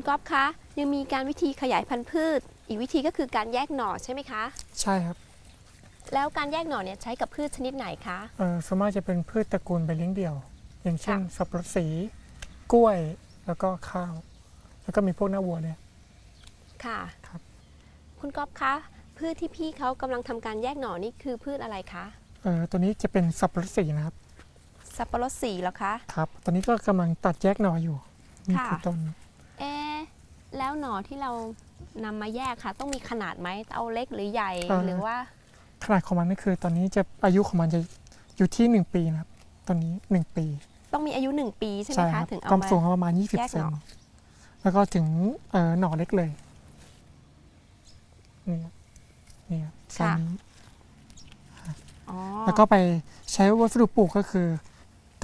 คุณก๊อฟคะยังมีการวิธีขยายพันธุ์พืช อีกวิธีก็คือการแยกหน่อใช่ไหมคะ ใช่ครับ แล้วการแยกหน่อเนี่ยใช้กับพืชชนิดไหนคะเอ่อส่วนมากจะเป็นพืชตระกูลใบเลี้ยงเดี่ยว อย่างเช่นค่ะสับปะรดสี กล้วยแล้วก็ข้าว แล้วก็มีพวกหน้าวัวเนี่ย ค่ะครับ คุณก๊อฟคะพืชที่พี่เขากำลังทำการแยกหน่อนี่คือพืชอะไรคะเอ่อตัวนี้จะเป็นสับปะรดสีนะครับสับปะรดสีเหรอคะ ครับ ตอนนี้ก็กำลังตัดแยกหน่ออยู่มีค่ะกี่ต้นเอ๊ะ แล้วหน่อที่เรานำมาแยกค่ะ ต้องมีขนาดไหมเอาเล็กหรือใหญ่อ่าหรือว่า ขนาดของมันก็คือ ตอนนี้จะอายุของมันจะอยู่ที่ 1 ปีนะครับ ตอนนี้ 1 ปี ต้องมีอายุหนึ่งปีใช่ไหมใช่คคะรับถึงเอาความมาสูงประมาณแย20กเซหน่นอแล้วก็ถึงเอ่อหน่อเล็กเลยนี่ครับนี่ครับไซส์นี้อ๋อแล้วก็ไปใช้วัสดุปลูกก็คือ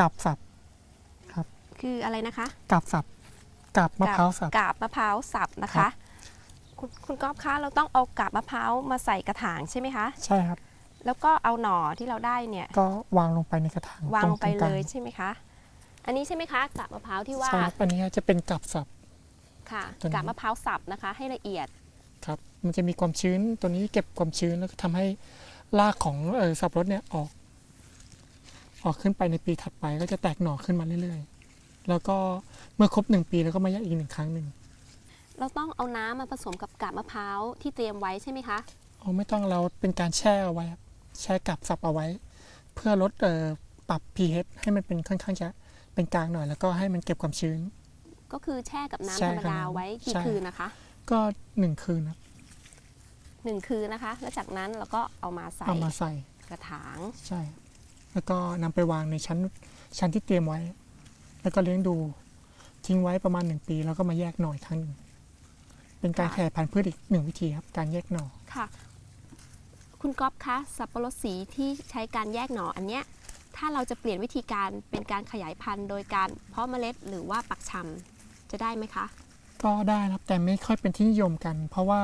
กับสับคืออะไรนะคะ กับสับ กับมะพร้าวสับกาบมะพร้าวสับนะครัคะบ คุณคุณก๊อฟคะเราต้องเอากาบมะพร้าวมาใส่กระถางใช่ไหมคะ ใช่ครับ แล้วก็เอาหน่อที่เราได้เนี่ย ก็วางลงไปในกระถางวางลงไปตรเลยกางใช่ไหมคะ อันนี้ใช่ไหมคะกาบมะพร้าวที่ว่าใช่ครับอันนี้จะเป็นกับสับ ค่ะตัวนี้ กาบมะพร้าวสับนะคะ ให้ละเอียดครับ มันจะมีความชื้นตัวนี้เก็บความชื้นแล้วก็ทำให้รากของเออสับปะรดเนี่ยออก ออกขึ้นไปในปีถัดไปก็จะแตกหน่อขึ้นมาเรื่อยๆ แล้วก็เมื่อครบหนึ่งปีแล้วก็มาแยกอีกหนึ่งครั้งหนึ่งเราต้องเอาน้ำมาผสมกับกาบมะพร้าวที่เตรียมไว้ใช่ไหมคะเอาไม่ต้องเราเป็นการแช่เอาไว้ครับแช่กับสับเอาไว้ เพื่อลดเอ่อปรับ pH ให้มันเป็นค่อนข้างจะเป็นกลางหน่อย แล้วก็ให้มันเก็บความชื้น ก็คือแช่กับน้ำแช่ธรรมกับดาน้ำไว้กี่ใช่คืนนะคะ ก็หนึ่งคืนครับหนึ่งคืนนะคะ แล้วจากนั้นเราก็เอามาใส่เอามาใส่กระถางใช่ แล้วก็นำไปวางในชั้นชั้นที่เตรียมไว้ แล้วก็เลี้ยงดูทิ้งไว้ประมาณหนึ่งปี แล้วก็มาแยกหน่ออีกครั้งหนึ่งเป็นการขยายพันธุ์พืชอีกหนึ่งวิธีครับ การแยกหน่อค่ะ คุณก๊อฟคะสับปะรดสีที่ใช้การแยกหน่ออันเนี้ยถ้าเราจะเปลี่ยนวิธีการเป็นการขยายพันธุ์โดยการเพาะเมล็ดหรือว่าปักชำจะได้ไหมคะ ก็ได้นะครับแต่ไม่ค่อยเป็นที่นิยมกัน เพราะว่า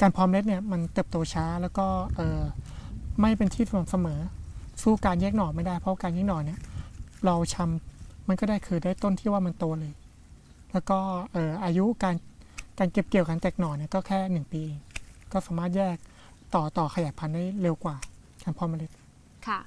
การเพาะเมล็ดเนี่ยมันเติบโตช้าแล้วก็เออไม่เป็นที่สม่ำเสมอ สู้การแยกหน่อไม่ได้ เพราะการแยกหน่อเนี่ยเราชำ มันก็ได้คือได้ต้นที่ว่ามันโตเลย แล้วก็เอออายุการการเก็บเกี่ยวการแตกหน่อเนี่ยก็แค่หนึ่งปีเองก็สามารถแยกต่อต่อขยายพันธุ์ได้เร็วกว่าการเพาะเมล็ดค่ะ